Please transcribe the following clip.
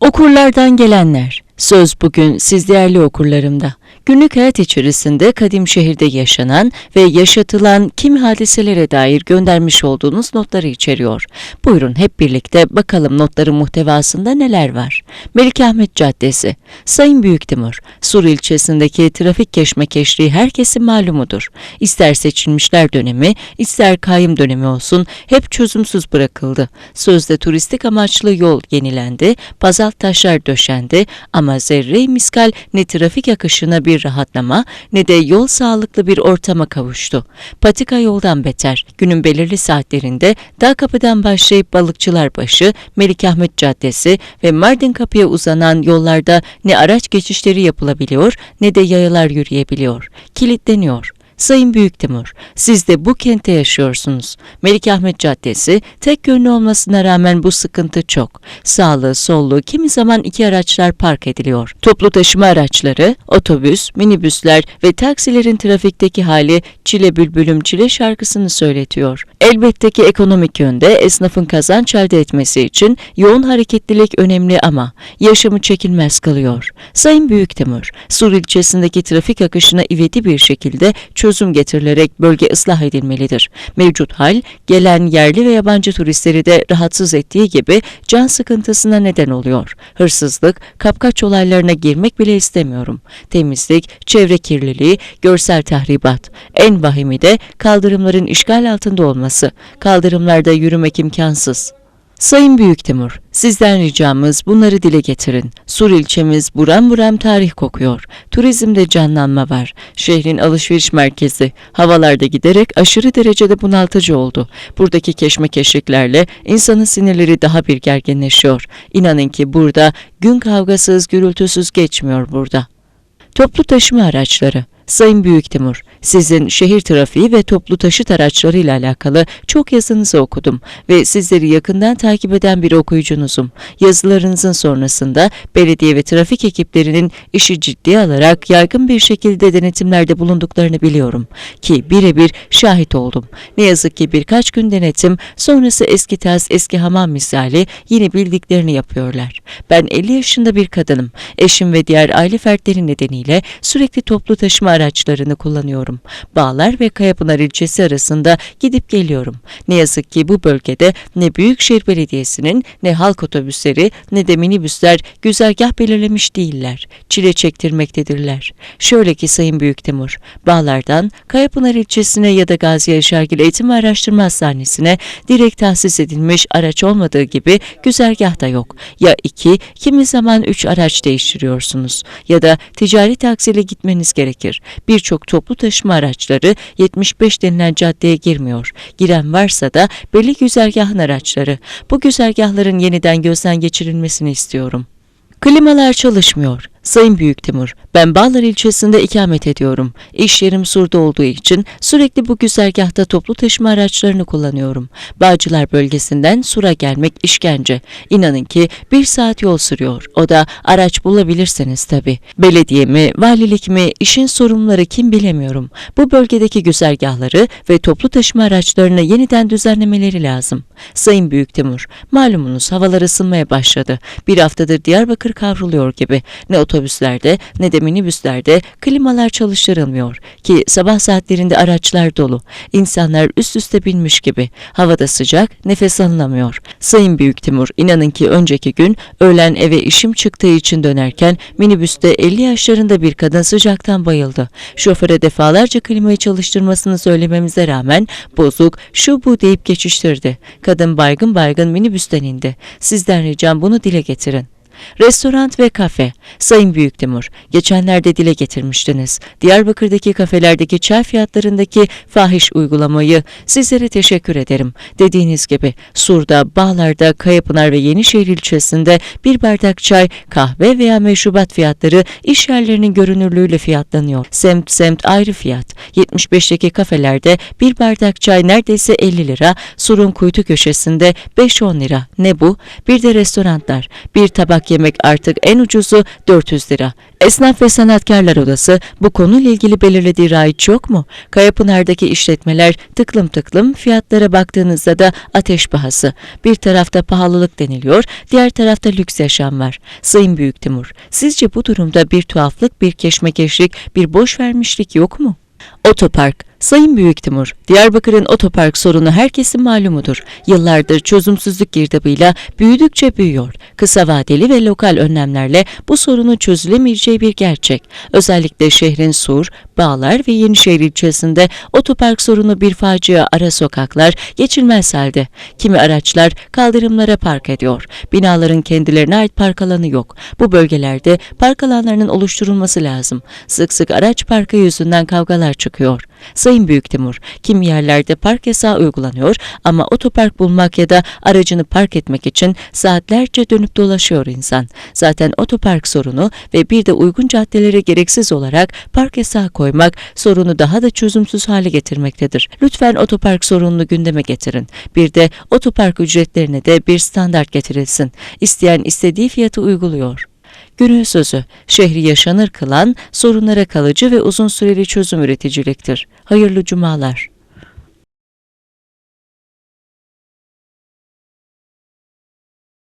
Okurlardan gelenler. Söz bugün siz değerli okurlarımda. Günlük hayat içerisinde kadim şehirde yaşanan ve yaşatılan kim hadiselere dair göndermiş olduğunuz notları içeriyor. Buyurun hep birlikte bakalım notların muhtevasında neler var. Melikahmet Caddesi, Sayın Büyüktimur, Sur ilçesindeki trafik keşmekeşliği herkesin malumudur. İster seçilmişler dönemi, ister kayyum dönemi olsun hep çözümsüz bırakıldı. Sözde turistik amaçlı yol yenilendi, bazalt taşlar döşendi ama zerre miskal ne trafik akışına bir rahatlama ne de yol sağlıklı bir ortama kavuştu. Patika yoldan beter. Günün belirli saatlerinde Dağ Kapı'dan başlayıp Balıkçılarbaşı, Melikahmet Caddesi ve Mardin Kapı'ya uzanan yollarda ne araç geçişleri yapılabiliyor ne de yayalar yürüyebiliyor. Kilitleniyor. Sayın Büyüktimur, siz de bu kentte yaşıyorsunuz. Melikahmet Caddesi tek yönlü olmasına rağmen bu sıkıntı çok. Sağlı, sollu, kimi zaman iki araçlar park ediliyor. Toplu taşıma araçları, otobüs, minibüsler ve taksilerin trafikteki hali Çile Bülbülüm Çile şarkısını söyletiyor. Elbette ki ekonomik yönde esnafın kazanç elde etmesi için yoğun hareketlilik önemli ama yaşamı çekilmez kılıyor. Sayın Büyüktimur, Sur ilçesindeki trafik akışına ivedi bir şekilde çözüm getirilerek bölge ıslah edilmelidir. Mevcut hal, gelen yerli ve yabancı turistleri de rahatsız ettiği gibi can sıkıntısına neden oluyor. Hırsızlık, kapkaç olaylarına girmek bile istemiyorum. Temizlik, çevre kirliliği, görsel tahribat. En vahimi de kaldırımların işgal altında olması. Kaldırımlarda yürümek imkansız. Sayın Büyüktimur, sizden ricamız bunları dile getirin. Sur ilçemiz buram buram tarih kokuyor. Turizmde canlanma var. Şehrin alışveriş merkezi. Havalarda giderek aşırı derecede bunaltıcı oldu. Buradaki keşmekeşliklerle insanın sinirleri daha bir gerginleşiyor. İnanın ki burada gün kavgasız, gürültüsüz geçmiyor burada. Toplu taşıma araçları. Sayın Büyüktimur, sizin şehir trafiği ve toplu taşıt araçları ile alakalı çok yazınızı okudum ve sizleri yakından takip eden bir okuyucunuzum. Yazılarınızın sonrasında belediye ve trafik ekiplerinin işi ciddiye alarak yaygın bir şekilde denetimlerde bulunduklarını biliyorum ki birebir şahit oldum. Ne yazık ki birkaç gün denetim sonrası eski tas eski hamam misali yine bildiklerini yapıyorlar. Ben 50 yaşında bir kadınım. Eşim ve diğer aile fertleri nedeniyle sürekli toplu taşıma araçlarını kullanıyorum. Bağlar ve Kayapınar ilçesi arasında gidip geliyorum. Ne yazık ki bu bölgede ne Büyükşehir Belediyesi'nin ne halk otobüsleri ne de minibüsler güzergah belirlemiş değiller. Çile çektirmektedirler. Şöyle ki Sayın Büyüktemur, Bağlar'dan Kayapınar ilçesine ya da Gazi Yaşargil Eğitim ve Araştırma Hastanesi'ne direkt tahsis edilmiş araç olmadığı gibi güzergah da yok. Ya iki, kimi zaman üç araç değiştiriyorsunuz ya da ticari taksiyle gitmeniz gerekir. Birçok toplu taşıma araçları 75 denilen caddeye girmiyor. Giren varsa da belli güzergahın araçları. Bu güzergahların yeniden gözden geçirilmesini istiyorum. Klimalar çalışmıyor. Sayın Büyüktimur, ben Bağlar ilçesinde ikamet ediyorum. İş yerim Sur'da olduğu için sürekli bu güzergahta toplu taşıma araçlarını kullanıyorum. Bağcılar bölgesinden Sur'a gelmek işkence. İnanın ki bir saat yol sürüyor. O da araç bulabilirseniz tabii. Belediye mi, valilik mi, işin sorumluları kim bilemiyorum. Bu bölgedeki güzergahları ve toplu taşıma araçlarını yeniden düzenlemeleri lazım. Sayın Büyüktimur, malumunuz havalar ısınmaya başladı. Bir haftadır Diyarbakır kavruluyor gibi. Ne otobüslerde ne de minibüslerde klimalar çalıştırılmıyor ki sabah saatlerinde araçlar dolu. İnsanlar üst üste binmiş gibi. Havada sıcak, nefes alınamıyor. Sayın Büyüktimur, inanın ki önceki gün öğlen eve işim çıktığı için dönerken minibüste 50 yaşlarında bir kadın sıcaktan bayıldı. Şoföre defalarca klimayı çalıştırmasını söylememize rağmen bozuk, şu bu deyip geçiştirdi. Kadın baygın baygın minibüsten indi. Sizden ricam bunu dile getirin. Restoran ve kafe. Sayın Büyüktimur, geçenlerde dile getirmiştiniz. Diyarbakır'daki kafelerdeki çay fiyatlarındaki fahiş uygulamayı sizlere teşekkür ederim. Dediğiniz gibi Sur'da, Bağlar'da, Kayapınar ve Yenişehir ilçesinde bir bardak çay, kahve veya meşrubat fiyatları iş yerlerinin görünürlüğüyle fiyatlanıyor. Semt semt ayrı fiyat. 75'teki kafelerde bir bardak çay neredeyse 50 lira, Sur'un kuytu köşesinde 5-10 lira. Ne bu? Bir de restoranlar. Bir tabak Yemek artık en ucuzu 400 lira. Esnaf ve Sanatkarlar Odası bu konuyla ilgili belirlediği raiç yok mu? Kayapınar'daki işletmeler tıklım tıklım fiyatlara baktığınızda da ateş pahası. Bir tarafta pahalılık deniliyor, diğer tarafta lüks yaşam var. Sayın Büyük Timur, sizce bu durumda bir tuhaflık, bir keşmekeşlik, bir boş vermişlik yok mu? Otopark Sayın Büyük Timur, Diyarbakır'ın otopark sorunu herkesin malumudur. Yıllardır çözümsüzlük girdabıyla büyüdükçe büyüyor. Kısa vadeli ve lokal önlemlerle bu sorunun çözülemeyeceği bir gerçek. Özellikle şehrin Sur, Bağlar ve Yenişehir ilçesinde otopark sorunu bir facia ara sokaklar geçilmez halde. Kimi araçlar kaldırımlara park ediyor. Binaların kendilerine ait park alanı yok. Bu bölgelerde park alanlarının oluşturulması lazım. Sık sık araç parkı yüzünden kavgalar çıkıyor. Sayın Büyük Timur, kimi yerlerde park yasağı uygulanıyor ama otopark bulmak ya da aracını park etmek için saatlerce dönüp dolaşıyor insan. Zaten otopark sorunu ve bir de uygun caddelere gereksiz olarak park yasağı koymak sorunu daha da çözümsüz hale getirmektedir. Lütfen otopark sorununu gündeme getirin. Bir de otopark ücretlerine de bir standart getirilsin. İsteyen istediği fiyatı uyguluyor. Günün sözü, şehri yaşanır kılan sorunlara kalıcı ve uzun süreli çözüm üreticiliktir. Hayırlı cumalar.